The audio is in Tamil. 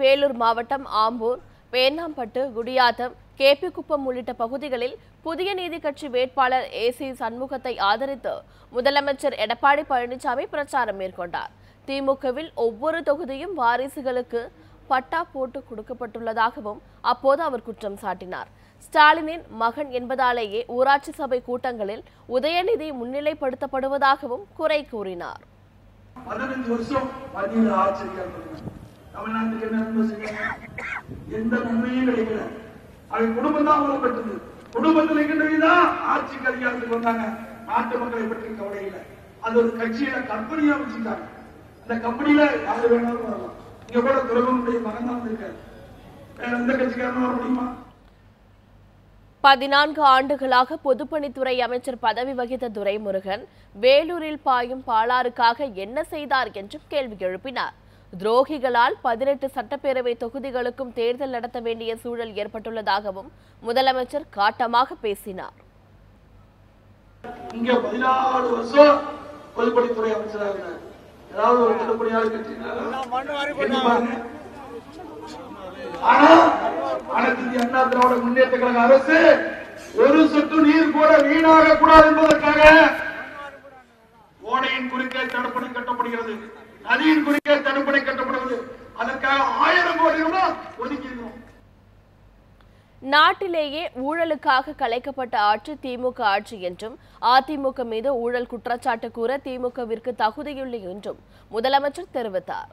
வேலூர் மாவட்டம் ஆம்பூர் வேண்ணாம்பட்டு குடியாத்தம் கேபிக்குப்பம் உள்ளிட்ட பகுதிகளில் புதிய நீதி கட்சி வேட்பாளர் ஏசி சண்முகத்தை ஆதரித்து முதலமைச்சர் எடப்பாடி பழனிசாமி பிரச்சாரம் மேற்கொண்டார். திமுகவில் ஒவ்வொரு தொகுதியும் வாரிசுகளுக்கு பட்டா போட்டு கொடுக்கப்பட்டுள்ளதாகவும் அப்போது அவர் குற்றம் சாட்டினார். ஸ்டாலினின் மகன் என்பதாலேயே ஊராட்சி சபை கூட்டங்களில் உதயநிதி முன்னிலைப்படுத்தப்படுவதாகவும் குறை கூறினார். தமிழ்நாட்டுக்கு என்ன நன்மை செய்யறாங்க எந்த நன்மையும் கிடைக்கல. அவன் குடும்பம் தான் மூலப்பட்டது குடும்பத்தில் இருக்கின்றவதான் ஆட்சிக்கு அதிகாரத்துக்கு வந்தாங்க. நாட்டு மக்களை பற்றி கவலை இல்லை. அது ஒரு கட்சியில கம்பெனியா வச்சுட்டாங்க அந்த கம்பெனியில யாரு வேணாலும் வரலாம். இங்க கூட துறவனுடைய மகன் தான் வந்திருக்காரு. வேற எந்த கட்சிக்காரனும் வர முடியுமா? பதினான்கு ஆண்டுகளாக பொதுப்பணித்துறை அமைச்சர் பதவி வகித்த துரைமுருகன் வேலூரில் பாயும் பாலாறுக்காக என்ன செய்தார் என்றும் கேள்வி எழுப்பினார். துரோகிகளால் பதினெட்டு சட்டப்பேரவை தொகுதிகளுக்கும் தேர்தல் நடத்த வேண்டிய சூழல் ஏற்பட்டுள்ளதாகவும் முதலமைச்சர் காட்டமாக பேசினார். இங்க பதினாலு வருஷம் பொதுப்பணித்துறை அமைச்சராக ஏதாவது ஒரு ஆனா அனைத்து இந்திய அண்ணா திராவிட முன்னேற்ற கழக அரசு ஒரு சொட்டு நீர் கூட வீணாக கூடாது என்பதற்காக ஓடையின் குறுக்கே தடுப்பணை கட்டப்படுகிறது. நதியின் குறுக்கே அதற்காக ஆயிரம் கோடி ரூபாய் ஒதுக்கி இருக்கிறோம் நாட்டிலேயே ஊழலுக்காக கலைக்கப்பட்ட ஆட்சி திமுக ஆட்சி என்றும் அதிமுக மீது ஊழல் குற்றச்சாட்டு கூற திமுகவிற்கு தகுதியில்லை என்றும் முதலமைச்சர் தெரிவித்தார்.